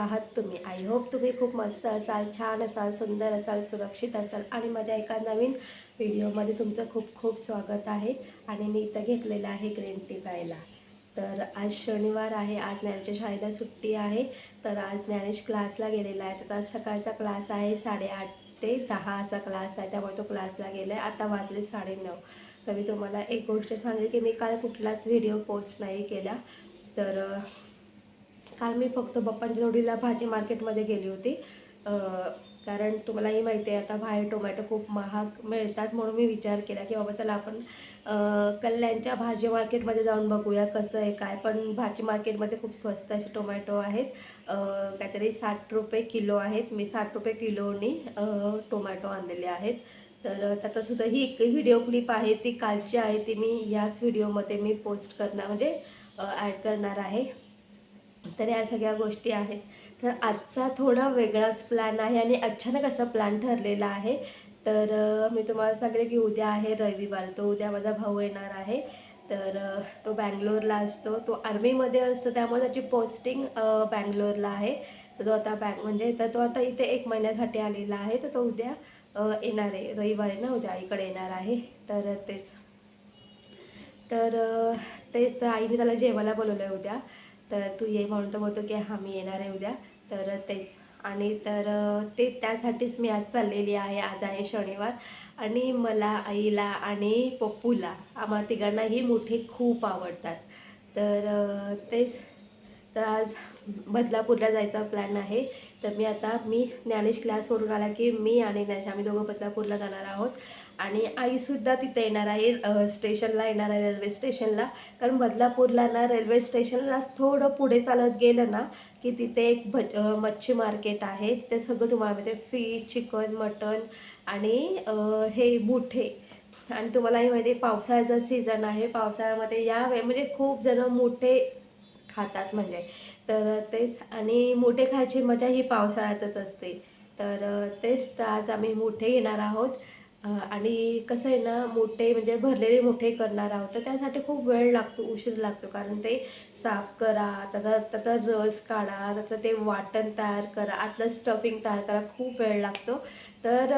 आहात तुम्ही. I hope तुम्ही खूप मस्त असाल छान असाल सुंदर असाल सुरक्षित असाल आणि माझ्या एका नवीन व्हिडिओमध्ये तुमचं खूप खूप स्वागत आहे आणि मी इथं घेतलेलं आहे ग्रीन टी प्यायला. तर आज शनिवार आहे आज ज्ञानच्या शाळेला सुट्टी आहे. तर आज ज्ञानेश क्लासला गेलेला आहे. तर आज सकाळचा क्लास आहे साडेआठ ते दहा असा क्लास आहे. त्यामुळे तो क्लासला गेला आहे आता वाजले साडेनऊ. तर मी तुम्हाला एक गोष्ट सांगेल की मी काल कुठलाच व्हिडिओ पोस्ट नाही केला. तर काल मी फक्त बप्पांच्या जोडीला भाजी मार्केटमध्ये गेली होती. कारण तुम्हालाही माहिती आहे आता बाहेर टोमॅटो खूप महाग मिळतात म्हणून मी विचार केला की बाबा चला आपण कल्याणच्या भाजी मार्केटमध्ये जाऊन बघूया कसं आहे काय पण भाजी मार्केटमध्ये खूप स्वस्त असे टोमॅटो आहेत. काहीतरी साठ रुपये किलो आहेत. मी साठ रुपये किलोनी टोमॅटो आणलेले आहेत. तर त्याचासुद्धा ही एक व्हिडिओ क्लिप आहे ती कालची आहे ती मी याच व्हिडिओमध्ये मी पोस्ट करणार म्हणजे ॲड करणार आहे. तर या सगळ्या गोष्टी आहेत. तर आजचा थोडा वेगळाच प्लॅन आहे आणि अचानक असा प्लॅन ठरलेला आहे. तर मी तुम्हाला सांगले की उद्या आहे रविवार तो उद्या माझा भाऊ येणार आहे. तर तो बँगलोरला असतो. तो आर्मीमध्ये असतो त्यामुळे त्याची पोस्टिंग बँगलोरला आहे. तर तो आता बँग म्हणजे तर तो आता इथे एक महिन्यासाठी आलेला आहे. तर तो उद्या येणार आहे. रविवारी ना उद्या इकडे येणार आहे. तर तेच. तर तेच तर आईने त्याला जेवायला बोलवलं आहे उद्या. तर तू ये म्हणतो बोलतो की हां मी येणार आहे उद्या. तर तेच. आणि तर ते त्यासाठीच मी आज चाललेली आहे. आज आहे शनिवार. आणि मला आईला आणि पप्पूला आम्हा तिघांनाही मोठे खूप आवडतात. तर तेच. तर आज बदलापूरला जायचा प्लॅन आहे. तर मी आता मी ज्ञानेश क्लासवरून आला की मी आणि ज्ञानेश आम्ही दोघं बदलापूरला जाणार आहोत. आणि आईसुद्धा तिथे येणार आहे स्टेशनला येणार आहे रेल्वे स्टेशनला. कारण बदलापूरला ना रेल्वे स्टेशनला थोडं पुढे चालत गेलं ना की तिथे एक भज मच्छी मार्केट आहे. तिथे सगळं तुम्हाला मिळते फिश चिकन मटन आणि हे बुठे. आणि तुम्हालाही माहिती आहे पावसाळ्याचा सीझन आहे. पावसाळ्यामध्ये या वे म्हणजे खूप जण मोठे खातात म्हणजे. तर तेच आणि मोठे खायची मजा ही पावसाळ्यातच असते. तर तेच तर आज आम्ही मोठे येणार आहोत. आणि कसं आहे ना मोठे म्हणजे भरलेले मोठे करणार आहोत. तर त्यासाठी खूप वेळ लागतो उशीर लागतो. कारण ते साफ करा त्याचा त्याचा रस काढा त्याचं ते वाटण तयार करा आतलं स्टफिंग तयार करा खूप वेळ लागतो. तर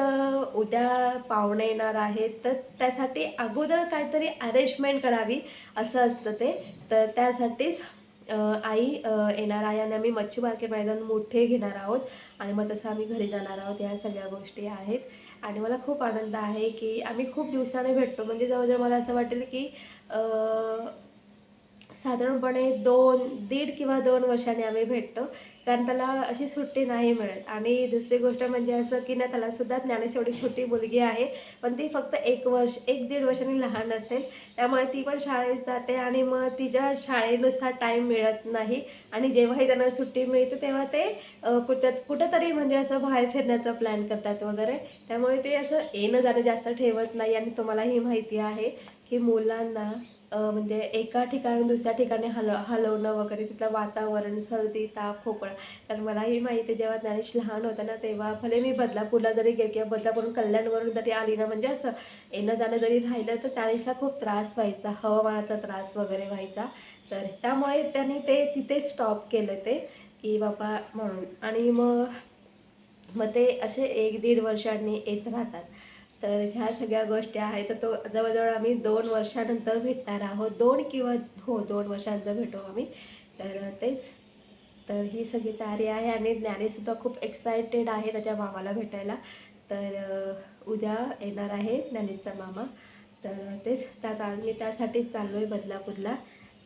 उद्या पाहुणे येणार आहेत. तर त्यासाठी अगोदर काहीतरी अरेंजमेंट करावी असं असतं ते. तर त्यासाठीच आई येणार आहे आणि आम्ही मच्छी मार्केटमध्ये जाऊन मोठे घेणार आहोत. आणि मग तसं आम्ही घरी जाणार आहोत. ह्या सगळ्या गोष्टी आहेत. आणि मला खूप आनंद आहे की आम्ही खूप दिवसाने भेटतो. म्हणजे जवळजवळ मला असं वाटेल की साधारणपणे दोन दीड किंवा दोन वर्षाने आम्ही भेटतो. कारण त्याला अशी सुट्टी नाही मिळत. आणि दुसरी गोष्ट म्हणजे असं की ना त्यालासुद्धा ज्ञानेश एवढी छोटी मुलगी आहे. पण ती फक्त एक वर्ष एक दीड वर्षांनी लहान असेल. त्यामुळे ती पण शाळेत जाते आणि मग तिच्या शाळेनुसार टाईम मिळत नाही. आणि जेव्हाही त्यांना सुट्टी मिळते तेव्हा ते कुठं कुठंतरी म्हणजे असं बाहेर फिरण्याचा प्लॅन करतात वगैरे. त्यामुळे ते असं येणं जाणं जास्त ठेवत नाही आणि तुम्हालाही माहिती आहे की मुलांना म्हणजे एका ठिकाणी दुसऱ्या ठिकाणी हल हलवणं वगैरे तिथलं वातावरण सर्दी ताप खोकळा कारण मलाही माहिती आहे जेव्हा ज्ञानेश लहान होता ना तेव्हा भले मी बदलापूरला जरी गेले किंवा बदलापूरून कल्याणवरून जरी आली ना म्हणजे असं येणं जाणं जरी राहिलं तर ज्ञानेशला खूप त्रास व्हायचा हवामानाचा त्रास वगैरे व्हायचा. तर त्यामुळे त्यांनी ते तिथे स्टॉप केलं ते की बाबा म्हणून. आणि मग मग ते असे एक दीड वर्षांनी येत राहतात. तर ह्या सगळ्या गोष्टी आहेत. तर तो जवळजवळ आम्ही दोन वर्षानंतर भेटणार आहोत. दोन किंवा हो दोन वर्षानंतर भेटू आम्ही. तर तेच. तर ही सगळी तयारी आहे आणि ज्ञानेसुद्धा खूप एक्सायटेड आहे त्याच्या मामाला भेटायला. तर उद्या येणार आहे ज्ञानीचा मामा. तर तेच त्यात आम्ही त्यासाठीच चाललो आहे बदलापूरला.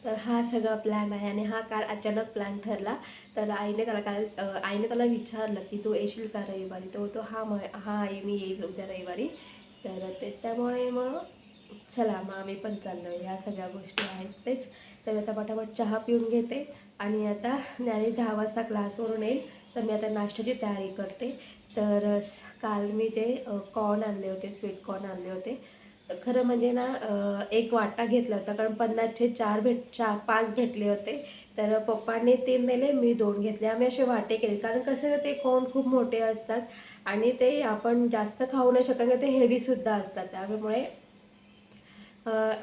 तर हा सगळा प्लॅन आहे आणि हा काल अचानक प्लॅन ठरला. तर आईने त्याला काल आईने त्याला विचारलं की तू येशील का रविवारी? तो तो हा मग हा आई मी येईल उद्या रविवारी. तर ते त्यामुळे मग चला मग आम्ही पण चाललो ह्या सगळ्या गोष्टी आहेत तेच. तर मी आता पटापट चहा पिऊन घेते आणि आता ज्ञानी दहा वाजता क्लासवरून येईल. तर मी आता नाश्त्याची तयारी करते. तर काल मी जे कॉर्न आणले होते स्वीट कॉर्न आणले होते. खरं म्हणजे ना एक वाटा घेतला होता कारण पन्नासचे चार भेट चार पाच भेटले होते. तर पप्पांनी तीन दिले मी दोन घेतले. आम्ही असे वाटे केले. कारण कसं ते कोण खूप मोठे असतात आणि ते आपण जास्त खाऊ नाही शकत नाही ते हेवीसुद्धा असतात. त्यामुळे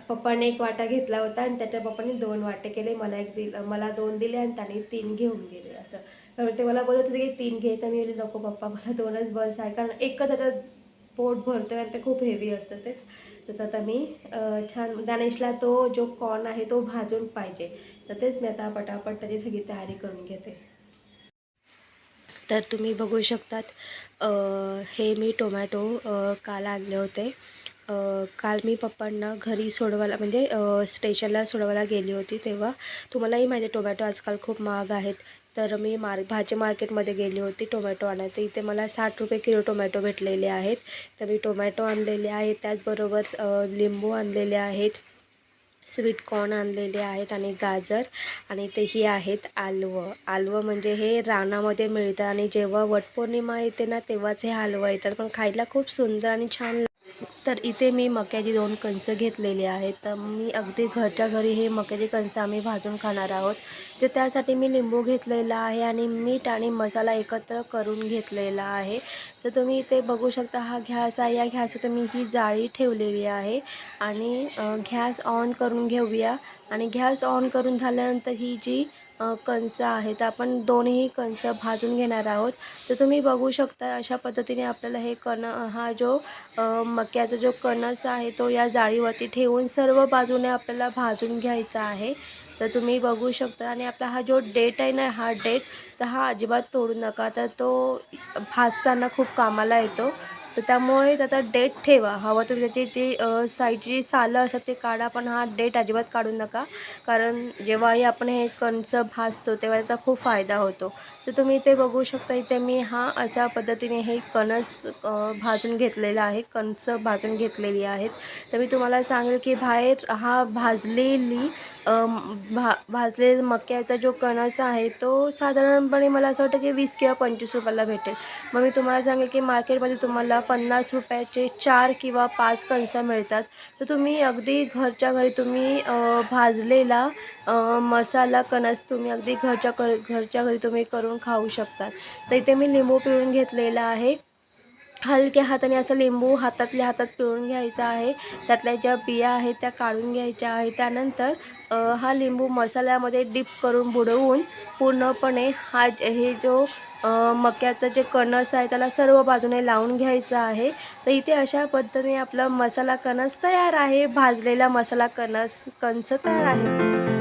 पप्पाने एक वाटा घेतला होता आणि त्याच्या पप्पाने दोन वाटे केले. मला एक दिल मला दोन दिले आणि त्याने तीन घेऊन गेले असं. त्यामुळे ते मला बोलत होते की तीन घे. तर मी नको पप्पा मला दोनच बस आहे. कारण एकच त्याच्यात पोट भरतं आणि ते खूप हेवी असतं तेच. तर आता मी छान दानेशला तो जो कॉर्न आहे तो भाजून पाहिजे. तर तेच मी आता पटापट तरी सगळी तयारी करून घेते. तर तुम्ही बघू शकतात हे मी टोमॅटो काल आणले होते. काल मी पप्पांना घरी सोडवायला म्हणजे स्टेशनला सोडवायला गेली होती तेव्हा. तुम्हालाही माहिती आहे टोमॅटो आजकाल खूप महाग आहेत. तर मी मार भाजी मार्केटमध्ये गेली होती टोमॅटो आणायला. तर इथे मला साठ रुपये किलो टोमॅटो भेटलेले आहेत. तर मी टोमॅटो आणलेले आहेत. त्याचबरोबर लिंबू आणलेले आहेत. स्वीट कॉर्न आणलेले आहेत आणि गाजर. आणि ते ही आहेत आलवं. आलवं म्हणजे हे रानामध्ये मिळतं आणि जेव्हा वटपौर्णिमा येते ना तेव्हाच हे हलवं येतात. पण खायला खूप सुंदर आणि छान तर इथे मी मक्याची दोन कणसं घेतलेली आहेत. तर मी अगदी घरच्या घरी हे मक्याची कणसं आम्ही भाजून खाणार आहोत. तर त्यासाठी मी लिंबू घेतलेला आहे आणि मीठ आणि मसाला एकत्र करून घेतलेला आहे. तर तुम्ही इथे बघू शकता हा घॅस आहे. या घॅसवर मी ही जाळी ठेवलेली आहे आणि घॅस ऑन करून घेऊया. आणि गॅस ऑन करून झाल्यानंतर ही जी अ, कणसं आहेत. आपण दोन्ही कणसं भाजून घेणार आहोत. तर तुम्ही बघू शकता अशा पद्धतीने आपल्याला हे कण हा जो मक्याचा जो कणस आहे तो या जाळीवरती ठेवून सर्व बाजूने आपल्याला भाजून घ्यायचा आहे. तर तुम्ही बघू शकता आणि आपला हा जो डेट आहे ना हा डेट तर हा अजिबात तोडू नका. तर तो भाजताना खूप कामाला येतो. तर त्यामुळे त्याचा डेट ठेवा. हवं तुम्ही त्याची जी साईडची सालं असतात ते काढा पण हा डेट अजिबात काढू नका. कारण जेव्हाही आपण हे कणसं भाजतो तेव्हा त्याचा खूप फायदा होतो. तर तुम्ही इथे बघू शकता इथे मी हा अशा पद्धतीने हे कणस भाजून घेतलेला आहे. कणसं भाजून घेतलेली आहेत. तर मी तुम्हाला सांगेल की बाहेर हा भाजलेली भा भाजलेला मक्याचा जो कणस आहे तो साधारणपणे मला असं वाटतं की वीस किंवा पंचवीस रुपयाला भेटेल. मग मी तुम्हाला सांगेल की मार्केटमध्ये तुम्हाला पन्नास रुपयाचे चार किंवा पाच कणसं मिळतात. तर तुम्ही अगदी घरच्या घरी तुम्ही भाजलेला मसाला कणस तुम्ही अगदी घरच्या कर घरच्या घरी तुम्ही करून खाऊ शकतात. तर इथे मी लिंबू पिळून घेतलेला आहे. हलक्या हाताने असं लिंबू हातातल्या हातात पिळून घ्यायचा आहे. त्यातल्या ज्या बिया आहेत त्या काढून घ्यायच्या आहे. त्यानंतर हा लिंबू मसाल्यामध्ये डिप करून बुडवून पूर्णपणे हा हे जो मक्याचं जे कणस आहे त्याला सर्व बाजूने लावून घ्यायचं आहे. तर इथे अशा पद्धतीने आपला मसाला कणस तयार आहे. भाजलेला मसाला कणस कणस तयार आहे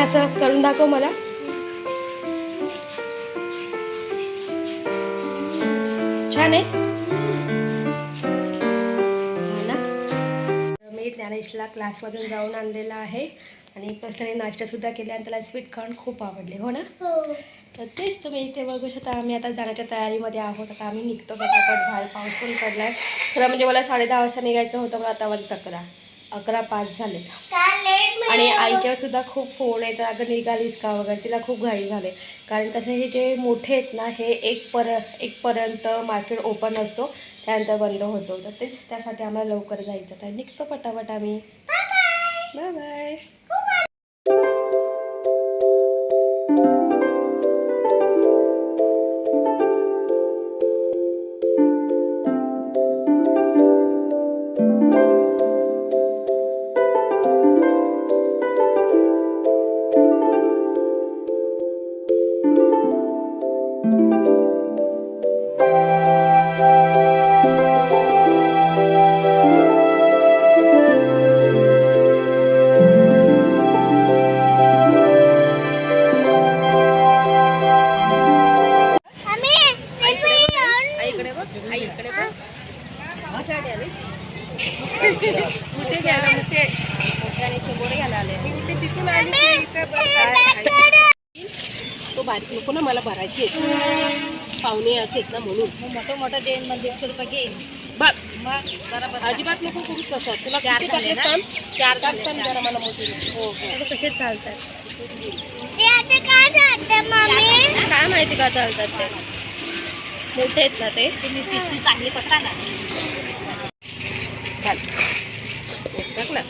असं करून दाखव मला. छान आहे. हा ना. मी ज्ञानेशला क्लासमधून जाऊन आणलेला आहे. आणि प्रसने नाश्तासुद्धा केला आणि त्याला स्वीट कॉर्न खूप आवडले. हो ना? तर तेच तुम्ही इथे बघू शकता. आम्ही आता जाण्याच्या तयारीमध्ये आहोत. आता आम्ही निघतो पटापट. बाहेर पाऊस पण पडलाय. खरं म्हणजे मला साडे दहा वाजता निघायचं होतं पण आता वाजत अकरा अकरा पाच झालेत. आणि आईच्या सुद्धा खूप फोन आहेत अगं निघालीस का वगैरे? तिला खूप घाई झाले. कारण कसं हे जे मोठे आहेत ना हे एक पर एकपर्यंत मार्केट ओपन असतो. त्यानंतर बंद होतो. तर तेच त्यासाठी आम्हाला लवकर जायचं. तर निघतो पटापट आम्ही. बाय बाय मला भरायची पाहुणे आहेत ना म्हणून. मोठं मोठं देईन मग दीडशे रुपये घेईन बघ मग बरोबर. अजिबात नको करू तसं तुला चार किती झाले ना? चार सांग चार. जरा मला मोठी हो हो. कसे चालतात काय माहिती का चालतात ते. मोठे आहेत ना ते. तुम्ही पिशवी चांगली पकडा ना. घाल एक टाक ना.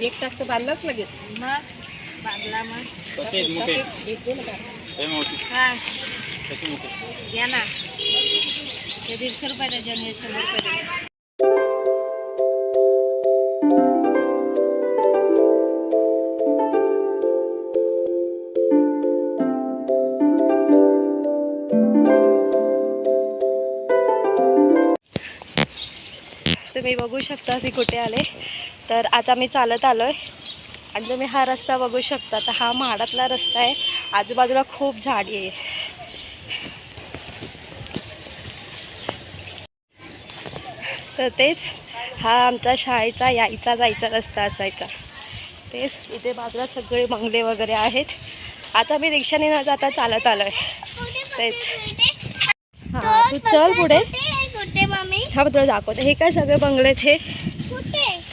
एक टाक तर बांधलाच लगेच. मग? हा या ना. ते दीडशे रुपये शंभर तुम्ही बघू शकता मी कुठे आले. तर आज आम्ही चालत आलो आहे आणि तुम्ही हा रस्ता बघू शकता. तर हा म्हाडातला रस्ता आहे. आजूबाजूला खूप झाडी आहे. तर तेच हा आमचा शाळेचा यायचा जायचा रस्ता असायचा. तेच इथे बाजूला सगळे बंगले वगैरे आहेत. आता मी रिक्षाने न जाता चालत आलो आहे तेच. हां तू चल पुढे. हा तुला दाखवते. हे काय सगळे बंगले आहेत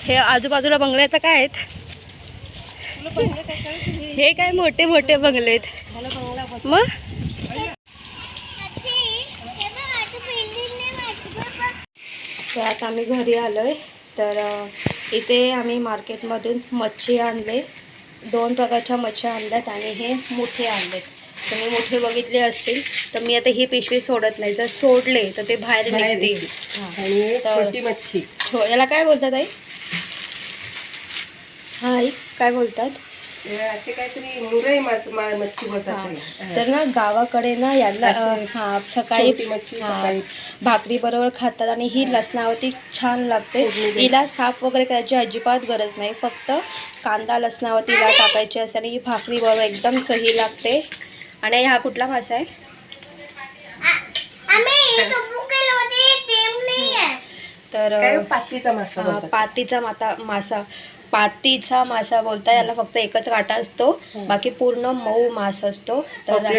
हे? आजूबाजूला बंगले आता काय आहेत? हे काय मोठे मोठे बंगले आहेत मग? तर आता आम्ही घरी आलो आहे तर इथे आम्ही मार्केटमधून मच्छी आणले. दोन प्रकारच्या मच्छ्या आणल्यात आणि हे मोठे आणलेत. तुम्ही मोठे बघितले असतील तर मी आता ही पिशवी सोडत नाही. जर सोडले तर ते बाहेर निघतील. मच्छी. याला काय बोलतात आई? हा आई. काय बोलतात हे असे काहीतरी मुरई मास मा- मच्छी बोलतात हा. त्याला. तर ना गावाकडे ना याला अशी हा सकाळी छोटी मच्छी हा, सकाळी. भाकरी बरोबर खातात आणि ही लसणावरती छान लागते फोडणी द्यायची. हिला साफ वगैरे करायची अजिबात गरज नाही फक्त कांदा लसणावरती हिला टाकायची असते आणि ही भाकरी बरोबर एकदम सही लागते आणि हा कुठला मासा आहे तर काय पातीचा मासा हा, बोलतात. पातीचा माता मासा पातीचा मासा बोलता याला फक्त एकच काटा असतो. बाकी पूर्ण मऊ मास असतो.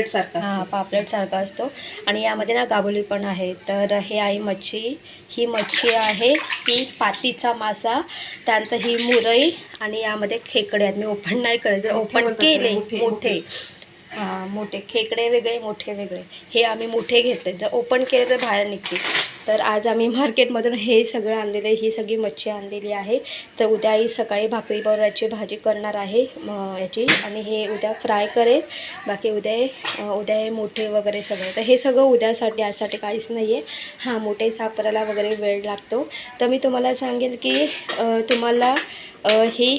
सारखा हा असतो. पापलेट सारखा असतो. आणि यामध्ये ना गाबोली पण आहे. तर हे आहे मच्छी ही मच्छी आहे. ही पातीचा मासा त्यानंतर ही मुरई आणि यामध्ये खेकडे आहेत. मी ओपन नाही करत. ओपन केले मोठे, मोठे हां मोठे खेकडे वेगळे मोठे वेगळे. हे आम्ही मोठे घेतले. जर ओपन केले तर बाहेर निघतील तर आज आम्ही मार्केटमधून हे सगळं आणलेलं आहे. ही सगळी मच्छी आणलेली आहे. तर उद्या ही सकाळी भाकरी बरोबर भाजी करणार आहे याची. आणि हे उद्या फ्राय करेल. बाकी उद्या उद्या हे मोठे वगैरे सगळं. तर हे सगळं उद्यासाठी आजसाठी काहीच नाही आहे हां मोठे सापरायला वगैरे वेळ लागतो. तर मी तुम्हाला सांगेल की तुम्हाला ही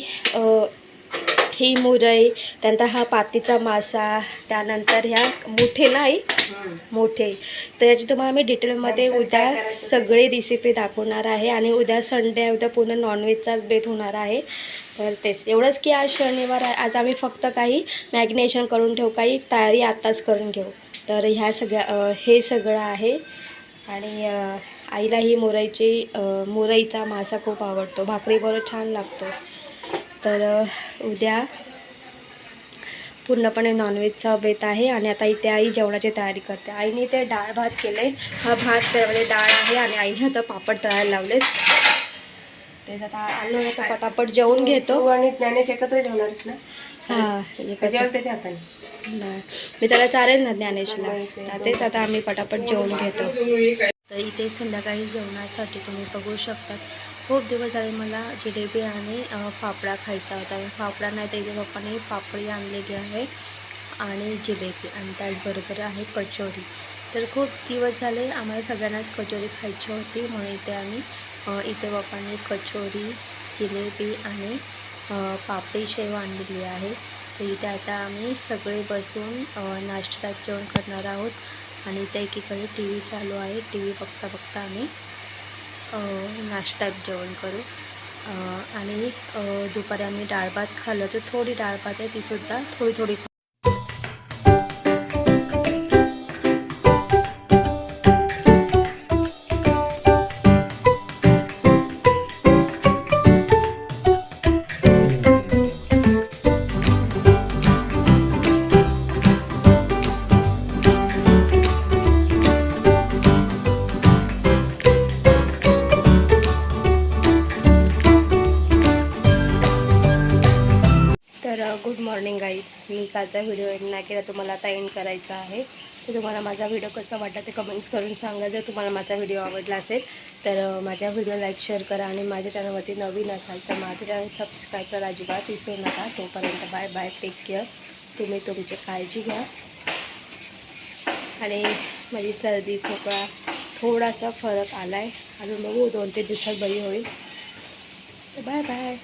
ही मुरई त्यानंतर हा पातीचा मासा त्यानंतर ह्या मोठे नाही मोठे. तर याची तुम्हाला मी डिटेलमध्ये उद्या सगळी रेसिपी दाखवणार आहे आणि उद्या संडे आहे उद्या पूर्ण नॉनव्हेजचाच बेत होणार आहे. तर तेच एवढंच की आज शनिवार आहे आज आम्ही फक्त काही मॅग्नेशन करून ठेवू काही तयारी आत्ताच करून घेऊ. तर ह्या सगळ्या हे सगळं आहे. आणि आईला ही मुरईची मुरईचा मासा खूप आवडतो भाकरीबरोबर छान लागतो. तर उद्या पूर्णपणे नॉनव्हेजचा बेत आहे आणि आता इथे आई जेवणाची तयारी करते. आईने इथे डाळ भात केले. हा भात त्यामध्ये डाळ आहे आणि आईने आता पापड तळायला लावलेत. तेच आता आलो आता पटापट जेवून घेतो. तू आणि ज्ञानेश एकत्र जेवणारच ना? हां. जेवण त्याच्या हाताने. मी त्याला चालेल ना ज्ञानेशला. ते तेच आता आम्ही पटापट जेवून घेतो. तर इथे संध्याकाळी जेवणासाठी तुम्ही बघू शकतात. खूप दिवस झाले मला जिलेबी आणि फाफडा खायचा होता. फाफडा नाही तर इथे पप्पाने पापडी आणलेली आहे आणि जिलेबी आणि त्याचबरोबर आहे कचोरी. तर खूप दिवस झाले आम्हाला सगळ्यांनाच कचोरी खायची होती. म्हणून इथे आम्ही इथे पप्पांनी कचोरी जिलेबी आणि पापडी शेव आणलेली आहे. तर इथे आता आम्ही सगळे बसून नाश्त्यात जेवण करणार आहोत. आणि इथे एकीकडे टी व्ही चालू आहे. टी व्ही बघता बघता आम्ही नाश्त्यात जेवण करू. आणि दुपारी आम्ही डाळ भात खाल्लं. तर थोडी डाळ भात आहे तीसुद्धा थोडी थोडी मी व्हिडिओ एंड नाही केला तुम्हाला आता एंड करायचा आहे. तर तुम्हाला माझा व्हिडिओ कसा वाटला ते कमेंट्स करून सांगा. जर तुम्हाला माझा व्हिडिओ आवडला असेल तर माझ्या व्हिडिओ लाईक शेअर करा आणि माझ्या चॅनलवरती नवीन असाल तर माझं चॅनल सबस्क्राईब करा. अजिबात विसरू नका. तोपर्यंत बाय बाय टेक केअर तुम्ही तुमची काळजी घ्या. आणि माझी सर्दी खोकळा थोडासा फरक आला आहे अजून बघू दोन तीन दिवसात बरी होईल. तर बाय बाय